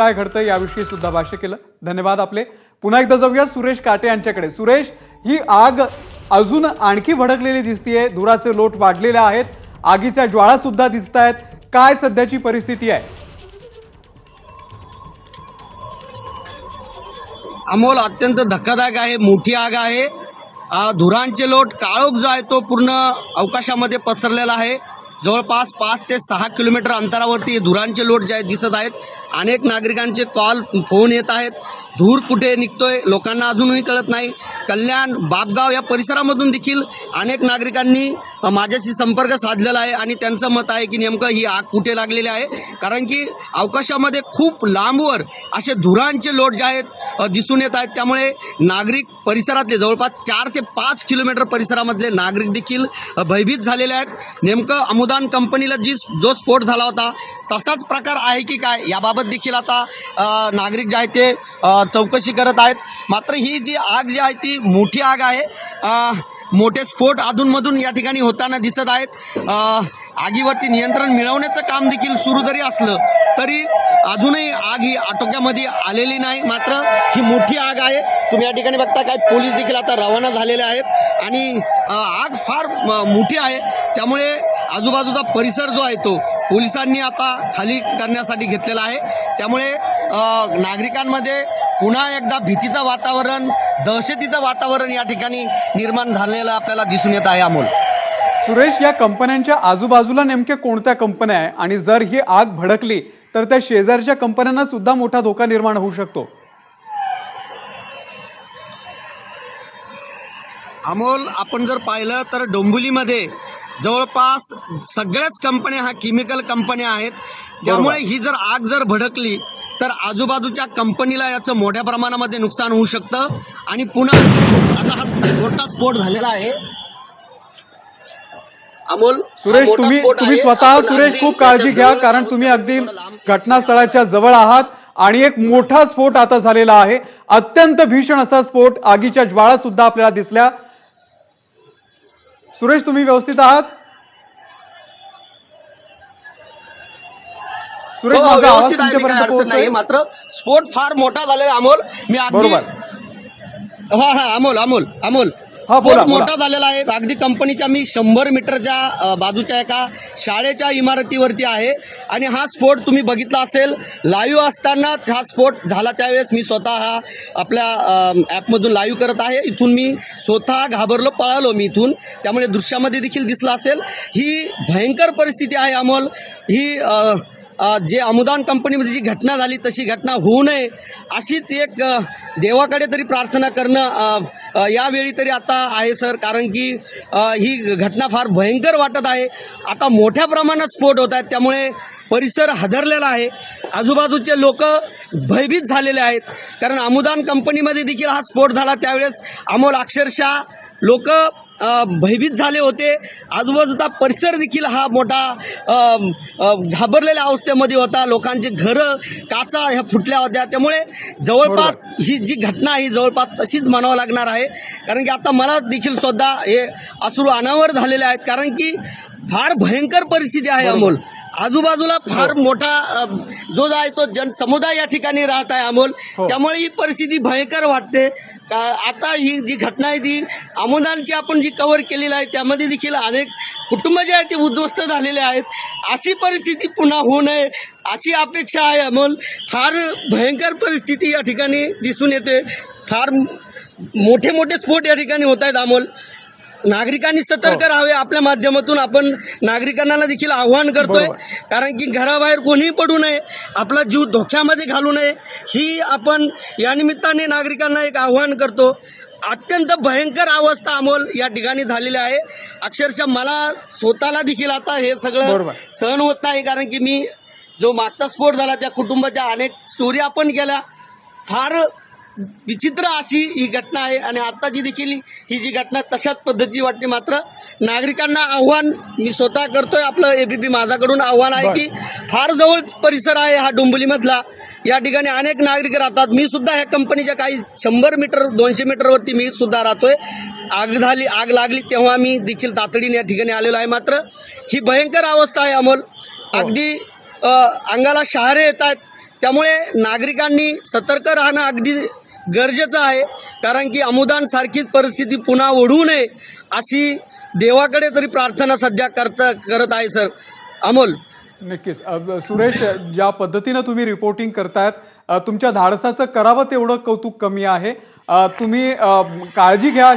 काय घडतं याविषयी सुद्धा भाष्य केलं. धन्यवाद आपले. पुन्हा एकदा जाऊया सुरेश काटे यांच्याकडे. सुरेश ही आग अजून आणखी भडकलेली दिसतीये. धुराचे लोट वाढलेले आहेत. आगीच्या ज्वाळा सुद्धा दिसत आहेत काय सध्याची परिस्थिती आहे? अमोल अत्यंत धक्कादायक आहे. मोठी आग आहे. धुरांचे लोट काळोख जो आहे तो पूर्ण अवकाशामध्ये पसरलेला आहे. जवळपास पाच ते सहा किलोमीटर अंतरावरती धुरांचे लोट जे आहेत दिसत आहेत. अनेक नागरिकांचे कॉल फोन येत आहेत. धूर कुठे निघतोय लोकांना अजूनही कळत नाही. कल्याण बापगाव या परिसरामधून देखील अनेक नागरिकांनी माझ्याशी संपर्क साधलेला आहे आणि त्यांचं मत आहे की नेमकं ही आग कुठे लागलेली आहे. कारण की अवकाशामध्ये खूप लांबवर असे धुरांचे लोट जे आहेत दिसून येत आहेत. त्यामुळे नागरिक परिसरातले जवळपास चार ते पाच किलोमीटर परिसरामधले नागरिक देखील भयभीत झालेले आहेत. नेमकं अमुदान कंपनीला जी जो स्फोट झाला होता तसाच प्रकार आहे की काय? याबाबत देखील आता नागरिक जे आहेत ते चौकशी करत आहेत. मात्र ही जी आग जी आहे ती मोठी आग आहे. मोठे स्फोट अधूनमधून या ठिकाणी होताना दिसत आहेत. आगीवरती नियंत्रण मिळवण्याचं काम देखील सुरू जरी असलं तरी अजूनही आग ही आटोक्यामध्ये आलेली नाही. मात्र ही मोठी आग आहे. तुम्ही या ठिकाणी बघता काय पोलीस देखील आता रवाना झालेले आहेत. आणि आग फार मोठी आहे. त्यामुळे आजूबाजूचा परिसर जो आहे तो पोलिसांनी आता खाली करण्यासाठी घेतलेला आहे. त्यामुळे नागरिकांमध्ये पुन्हा एकदा भीतीचं वातावरण दहशतीचं वातावरण या ठिकाणी निर्माण झालेलं आपल्याला दिसून येत आहे अमोल. सुरेश या कंपन्यांच्या आजूबाजूला नेमक्या कोणत्या कंपन्या आहे आणि जर ही आग भडकली तर त्या शेजारच्या कंपन्यांना सुद्धा मोठा धोका निर्माण होऊ शकतो. अमोल आपण जर पाहिलं तर डोंबिवलीमध्ये जवळपास सगळ्याच कंपन्या ह्या केमिकल कंपन्या आहेत. त्यामुळे ही जर आग जर भडकली तर आजूबाजूच्या कंपनीला याचं मोठ्या प्रमाणामध्ये नुकसान होऊ शकतं आणि पुन्हा आता हा मोठा स्फोट झालेला आहे अमोल सुरेश तुम्ही तुम्ही. स्वतः सुरेश खूप काळजी घ्या कारण. तुम्ही अगदी घटनास्थळाच्या जवळ आहात आणि एक मोठा स्फोट आता झालेला आहे अत्यंत भीषण असा स्फोट आगीच्या ज्वाळा सुद्धा आपल्याला दिसल्या सुरेश तुम्ही व्यवस्थित आहात सुरेश हो, माझा आवाज व्यवस्थित आहे, तुमच्यापर्यंत पोहोचतोय. मात्र स्फोट फार मोठा झालेला आहे, अमोल. मी अगदी बरोबर. हा हा अमोल अमोल अमोल. हा, बोला, स्फोट बोला. मोठा झालेला आहे. अगदी कंपनीच्या मी शंभर मीटरच्या अ, बाजूच्या एका शाळेच्या इमारतीवरती आहे. आणि हा स्फोट तुम्ही बघितला असेल लाईव्ह असताना हा स्फोट झाला त्यावेळेस. मी स्वतः हा आपल्या ॲपमधून लाईव्ह करत आहे. इथून मी स्वतः घाबरलो पळालो मी इथून. त्यामुळे दृश्यामध्ये देखील दिसलं असेल. ही भयंकर परिस्थिती आहे अमोल. ही अ, जे अनुदान कंपनीमध्ये जी घटना झाली तशी घटना होऊ नये अशीच एक देवाकडे तरी प्रार्थना करणं यावेळी तरी आता आहे सर. कारण की ही घटना फार भयंकर वाटत आहे. आता मोठ्या प्रमाणात स्फोट होत आहेत. त्यामुळे परिसर हादरलेला आहे. आजूबाजूचे लोक भयभीत झालेले आहेत. कारण अमुदान कंपनीमध्ये देखील हा स्फोट झाला. त्यावेळेस अमोल अक्षरशः लोक भयभीत झाले होते. आजूबाजूचा परिसर देखील हा मोठा घाबरलेल्या अवस्थेमध्ये होता. लोकांची घरं काचा ह्या फुटल्या होत्या. त्यामुळे जवळपास ही जी घटना आहे ही जवळपास तशीच म्हणावं लागणार आहे. कारण की आता मला देखील सुद्धा हे अश्रू अनावर झालेले आहेत. कारण की फार भयंकर परिस्थिती आहे. अमोल. आजूबाजूला फार मोठा जो आहे तो जनसमुदाय या ठिकाणी राहत आहे अमोल. हो. त्यामुळे ही परिस्थिती भयंकर वाटते. आता ही जी घटना आहे ती अमोदानची आपण जी कव्हर केलेली आहे त्यामध्ये देखील अनेक कुटुंब जे आहेत ते उद्ध्वस्त झालेले आहेत. अशी परिस्थिती पुन्हा होऊ नये अशी अपेक्षा आहे अमोल. फार भयंकर परिस्थिती या ठिकाणी दिसून येते. फार मोठे मोठे स्फोट या ठिकाणी होत आहेत अमोल. नागरिकांनी सतर्क हो. राहावे आपल्या माध्यमातून. आपण नागरिकांना देखील आव्हान करतोय. कारण की घराबाहेर कोणीही पडू नये. आपला जीव धोक्यामध्ये घालू नये. ही आपण या निमित्ताने नागरिकांना एक आव्हान करतो. अत्यंत भयंकर अवस्था अमोल या ठिकाणी झालेली आहे. अक्षरशः मला स्वतःला देखील आता हे सगळं बरोबर. सहन होत नाही. कारण की मी जो मागचा स्फोट झाला त्या कुटुंबाच्या अनेक स्टोरी आपण केल्या. फार विचित्र अशी ही घटना आहे आणि आत्ताची देखील ही जी घटना तशाच पद्धतीची वाटते मात्र नागरिकांना आव्हान मी स्वतः करतोय. आपलं एबीपी माझ्याकडून आव्हान आहे. की फार जवळ परिसर आहे हा डोंबिवलीमधला. या ठिकाणी अनेक नागरिक राहतात. मी सुद्धा ह्या कंपनीच्या काही शंभर मीटर दोनशे मीटरवरती मी सुद्धा राहतोय. आग झाली आग लागली तेव्हा मी देखील तातडीने या ठिकाणी आलेलो आहे. मात्र ही भयंकर अवस्था आहे अमोल. हो. अगदी अंगाला शहारे येत आहेत. त्यामुळे नागरिकांनी सतर्क राहणं अगदी गरजेचं आहे. कारण की अमुदान सारखीच परिस्थिती पुन्हा ओढू नये अशी देवाकडे तरी प्रार्थना सध्या करत करत आहे सर. अमोल. नक्कीच. सुरेश ज्या पद्धतीनं तुम्ही रिपोर्टिंग करतायत तुमच्या धाडसाचं करावं तेवढं कौतुक कमी आहे. तुम्ही काळजी घ्या